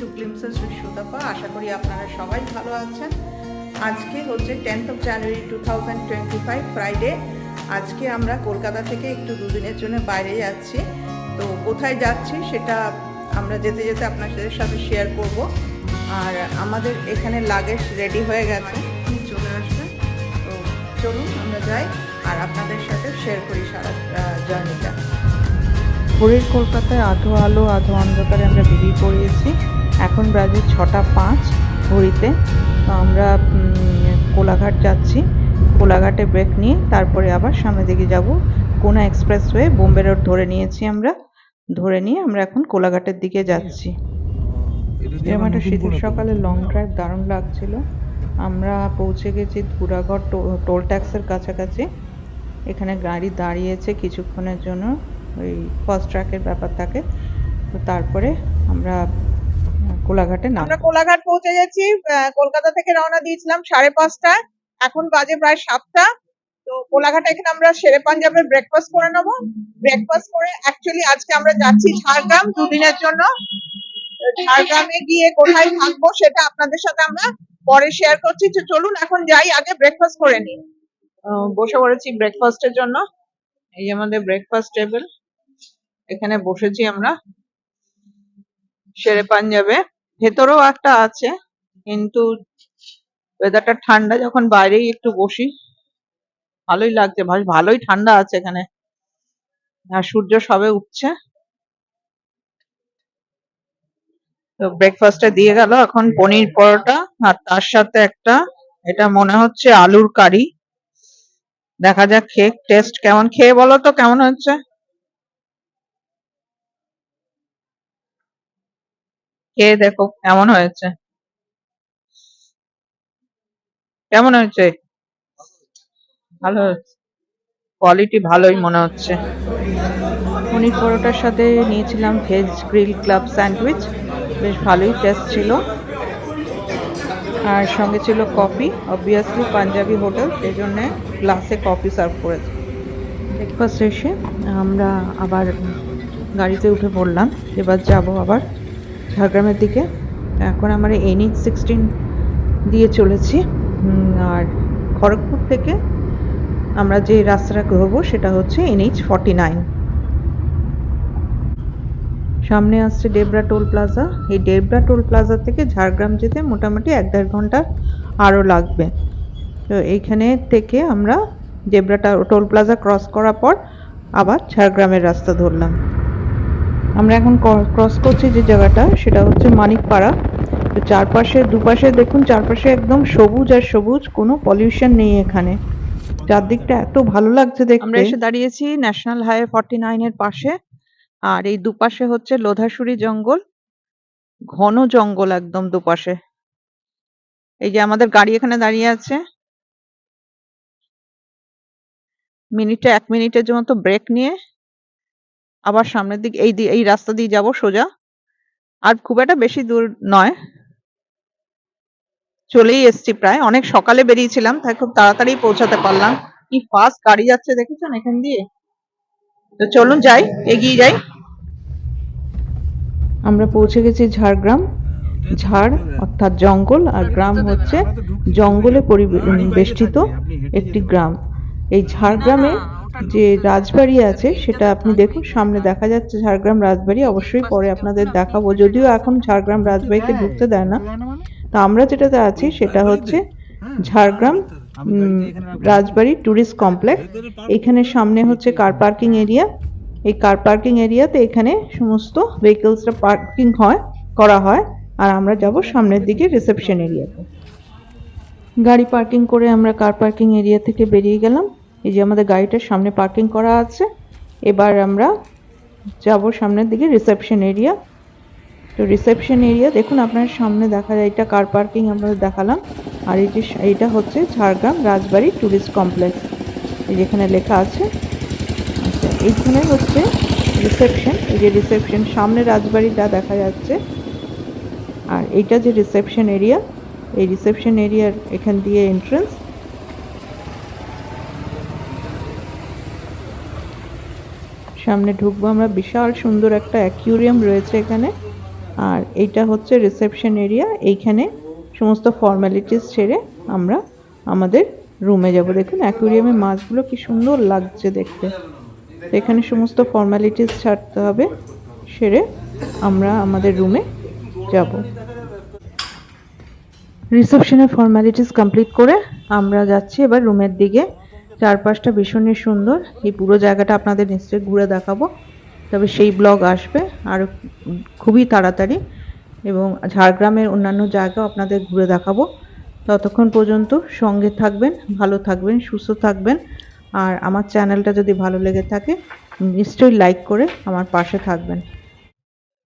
Two glimpses with আশা করি আপনারা সবাই ভালো আছেন। আজকে হচ্ছে tenth of January two thousand twenty five Friday আজকে আমরা কলকাতা থেকে একটু দুদিনের জন্য বাইরে যাচ্ছি। তো কোথায় যাচ্ছি সেটা আমরা যেতে যেতে আপনাদের সাথে শেয়ার করব। আর আমাদের এখানে লাগেজ রেডি হয়ে গেছে। চলে আসবে। তো চলুন, আমরা যাই আর আপনাদের সাথে শেয়ার করি সারা জার্নিটা ভোরের কলকাতায় আধো আলো, আধো অন্ধকারে আমরা বেরিয়ে পড়িয়েছি। এখন বাজে ছটা পাঁচ ঘড়িতে। তো আমরা কোলাঘাট যাচ্ছি। কোলাঘাটে ব্রেক নিয়ে তারপরে আবার সামনের দিকে যাব। কোনা এক্সপ্রেস এক্সপ্রেসওয়ে বোম্বে রোড ধরে নিয়েছি আমরা। ধরে নিয়ে আমরা এখন কোলাঘাটের দিকে যাচ্ছি। এরকম একটা শীতের সকালে লং ড্রাইভ দারুণ লাগছিল। আমরা পৌঁছে গেছি ধুরাগড় টোল ট্যাক্সের কাছাকাছি। এখানে গাড়ি দাঁড়িয়েছে কিছুক্ষণের জন্য। ওই ফার্স্ট ট্র্যাকের ব্যাপার থাকে। তো তারপরে আমরা কোলাঘাটে নাম। আমরা কোলাঘাট পৌঁছে গেছি কলকাতা থেকে রওনা দিয়েছিলাম সাড়ে পাঁচটায়। এখন বাজে প্রায় সাতটা। তো কোলাঘাটে এখানে আমরা শেরে পাঞ্জাবে ব্রেকফাস্ট করে নেব। ব্রেকফাস্ট করে অ্যাকচুয়ালি আজকে আমরা যাচ্ছি ঝাড়গ্রাম দুদিনের জন্য। ঝাড়গ্রামে গিয়ে কোথায় থাকব সেটা আপনাদের সাথে আমরা পরে শেয়ার করছি। তো চলুন এখন যাই, আগে ব্রেকফাস্ট করে নিই। বসে পড়েছি ব্রেকফাস্টের জন্য। এই আমাদের ব্রেকফাস্ট টেবিল এখানে বসেছি আমরা। শেরে পাঞ্জাবে। ভেতরেও একটা আছে, কিন্তু ওয়েদারটা ঠান্ডা, যখন বাইরেই একটু বসি, ভালোই লাগছে, ভাই, ভালোই ঠান্ডা আছে এখানে। আর সূর্য সবে উঠছে। তো ব্রেকফাস্টে দিয়ে গেল এখন পনির পরোটা, আর তার সাথে একটা, এটা মনে হচ্ছে আলুর কারি। দেখা যাক খেয়ে টেস্ট কেমন, খেয়ে বলো তো কেমন হচ্ছে? খেয়ে দেখো, কেমন হয়েছে? কেমন হয়েছে? ভালো কোয়ালিটি ভালোই মনে হচ্ছে। পনির পরোটার সাথে নিয়েছিলাম ভেজ গ্রিল ক্লাব স্যান্ডউইচ বেশ ভালোই টেস্ট ছিল। আর সঙ্গে ছিল কফি অবভিয়াসলি পাঞ্জাবি হোটেল সেই জন্যে গ্লাসে কফি সার্ভ করেছে। ব্রেকফাস্ট এসে আমরা আবার গাড়িতে উঠে পড়লাম, এবার যাব আবার ঝাড়গ্রামের দিকে। এখন আমরা এনএইচ সিক্সটিন দিয়ে চলেছি। আর খড়গপুর থেকে আমরা যে রাস্তাটা ঘুরবো সেটা হচ্ছে এনএইচ ফর্টি নাইন সামনে আসছে ডেবরা টোল প্লাজা এই ডেবরা টোল প্লাজা থেকে ঝাড়গ্রাম যেতে মোটামুটি এক দেড় ঘণ্টা আরও লাগবে। তো এইখানে থেকে আমরা ডেবরাটা টোল প্লাজা ক্রস করার পর আবার ঝাড়গ্রামের রাস্তা ধরলাম। আমরা এখন ক্রস করছি যে জায়গাটা, সেটা হচ্ছে মানিকপাড়া। তো চারপাশে, দুপাশে দেখুন, চারপাশে একদম সবুজ আর সবুজ, কোনো পলিউশন নেই এখানে। চারদিকটা এত ভালো লাগছে দেখতে। আমরা এসে দাঁড়িয়েছি ন্যাশনাল হাইওয়ে ফর্টি নাইনের পাশে। আর এই দুপাশে হচ্ছে লোধাসুরি জঙ্গল। ঘন জঙ্গল একদম দুপাশে। এই যে আমাদের গাড়ি এখানে দাঁড়িয়ে আছে। মিনিটে, এক মিনিটের জন্য তো ব্রেক নিয়ে আবার সামনের দিকে, এই এই রাস্তা দিয়ে যাব সোজা। আর খুব একটা বেশি দূর নয়। চলেই এসছি প্রায়। অনেক সকালে বেরিয়েছিলাম, তাই খুব তাড়াতাড়ি পৌঁছাতে পারলাম। কি ফাস্ট গাড়ি যাচ্ছে দেখেছেন এখান দিয়ে? তো চলুন যাই, এগিয়ে যাই। আমরা পৌঁছে গেছি ঝাড়গ্রাম। ঝাড় অর্থাৎ জঙ্গল, আর গ্রাম হচ্ছে জঙ্গলে পরিবেষ্টিত একটি গ্রাম। এই ঝাড়গ্রামে যে রাজবাড়ি আছে, সেটা আপনি দেখুন, সামনে দেখা যাচ্ছে ঝাড়গ্রাম রাজবাড়ি, অবশ্যই পরে আপনাদের দেখাবো। যদিও এখন ঝাড়গ্রাম রাজবাড়িতে ঢুকতে দেয় না। তো আমরা যেটাতে আছি, সেটা হচ্ছে ঝাড়গ্রাম রাজবাড়ি ট্যুরিস্ট কমপ্লেক্স। এখানে সামনে হচ্ছে কার পার্কিং এরিয়া এই কার পার্কিং এরিয়াতে এখানে সমস্ত ভেহিকলসটা পার্কিং হয়, করা হয়। আর আমরা যাব সামনের দিকে রিসেপশন এরিয়াতে গাড়ি পার্কিং করে আমরা কার পার্কিং এরিয়া থেকে বেরিয়ে গেলাম। এই যে আমাদের গাড়িটার সামনে পার্কিং করা আছে। এবার আমরা যাব সামনের দিকে রিসেপশন এরিয়া তো রিসেপশন এরিয়া দেখুন আপনার সামনে দেখা যায়, এটা কার পার্কিং আমরা দেখালাম। আর এই যে এইটা হচ্ছে ঝাড়গ্রাম রাজবাড়ি ট্যুরিস্ট কমপ্লেক্স এই যেখানে লেখা আছে। আচ্ছা এইখানে হচ্ছে রিসেপশন এই যে রিসেপশন সামনে রাজবাড়িটা দেখা যাচ্ছে। আর এইটা যে রিসেপশন এরিয়া এই রিসেপশন এরিয়ার এখান দিয়ে এন্ট্রান্স সামনে ঢুকবো। আমরা বিশাল সুন্দর একটা অ্যাকিউরিয়াম রয়েছে এখানে। আর এইটা হচ্ছে রিসেপশন এরিয়া। এইখানে সমস্ত ফর্মালিটিস ছেড়ে আমরা আমাদের রুমে যাব। দেখুন অ্যাকুরিয়ামে মাছগুলো কি সুন্দর লাগছে দেখতে। এখানে সমস্ত ফর্মালিটিস ছাড়তে হবে, সেরে আমরা আমাদের রুমে যাব। রিসেপশনের ফর্মালিটিস কমপ্লিট করে আমরা যাচ্ছি এবার রুমের দিকে। চারপাশটা ভীষণই সুন্দর। এই পুরো জায়গাটা আপনাদের নিশ্চয়ই ঘুরে দেখাবো। তবে সেই ব্লগ আসবে আর খুবই তাড়াতাড়ি এবং ঝাড়গ্রামের অন্যান্য জায়গাও আপনাদের ঘুরে দেখাবো। ততক্ষণ পর্যন্ত সঙ্গে থাকবেন, ভালো থাকবেন, সুস্থ থাকবেন। আর আমার চ্যানেলটা যদি ভালো লেগে থাকে, নিশ্চয়ই লাইক করে আমার পাশে থাকবেন।